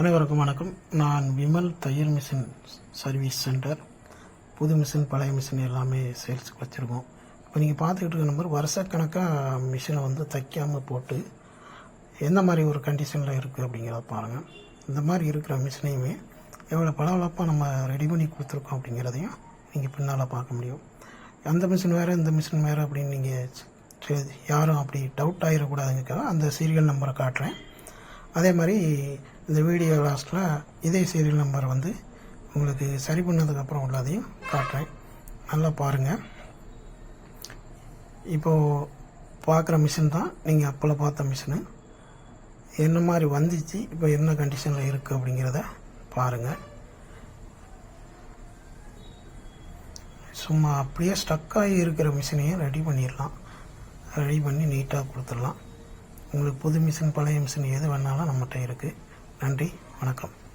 அனைவருக்கும் வணக்கம். நான் விமல் தையல் மிஷின் சர்வீஸ் சென்டர். புது மிஷின் பழைய மிஷின் எல்லாமே சேல்ஸுக்கு வச்சுருக்கோம். இப்போ நீங்கள் பார்த்துக்கிட்டு இருக்க நம்பர் வருஷக்கணக்காக மிஷினை வந்து தைக்காமல் போட்டு எந்த மாதிரி ஒரு கண்டிஷனில் இருக்குது அப்படிங்கிறத பாருங்கள் இந்த மாதிரி இருக்கிற மிஷினையுமே எவ்வளோ பளபளப்பாக நம்ம ரெடி பண்ணி கொடுத்துருக்கோம் அப்படிங்கிறதையும் நீங்கள் பின்னால் பார்க்க முடியும். அந்த மிஷின் வேறு இந்த மிஷின் வேறு அப்படின்னு நீங்கள் யாரும் அப்படி டவுட் ஆகிடக்கூடாதுங்கக்காக அந்த சீரியல் நம்பரை காட்டுறேன். அதே மாதிரி இந்த வீடியோ லாஸ்ட்டில் இதே சீரியல் நம்பர் வந்து உங்களுக்கு சரி பண்ணதுக்கப்புறம் உள்ளதையும் காட்டுறேன். நல்லா பாருங்கள் இப்போது பார்க்குற மிஷின் தான் நீங்கள் அப்போல பார்த்த மிஷினு என்ன மாதிரி வந்துச்சு இப்போ என்ன கண்டிஷனில் இருக்குது அப்படிங்கிறத பாருங்கள் சும்மா அப்படியே ஸ்டக் ஆகி இருக்கிற மிஷினையும் ரெடி பண்ணிடலாம். ரெடி பண்ணி நீட்டாக கொடுத்துடலாம். உங்களுக்கு புது மிஷின் பழைய மிஷின் எது வேணாலும் நம்மகிட்ட இருக்குது நன்றி வணக்கம்.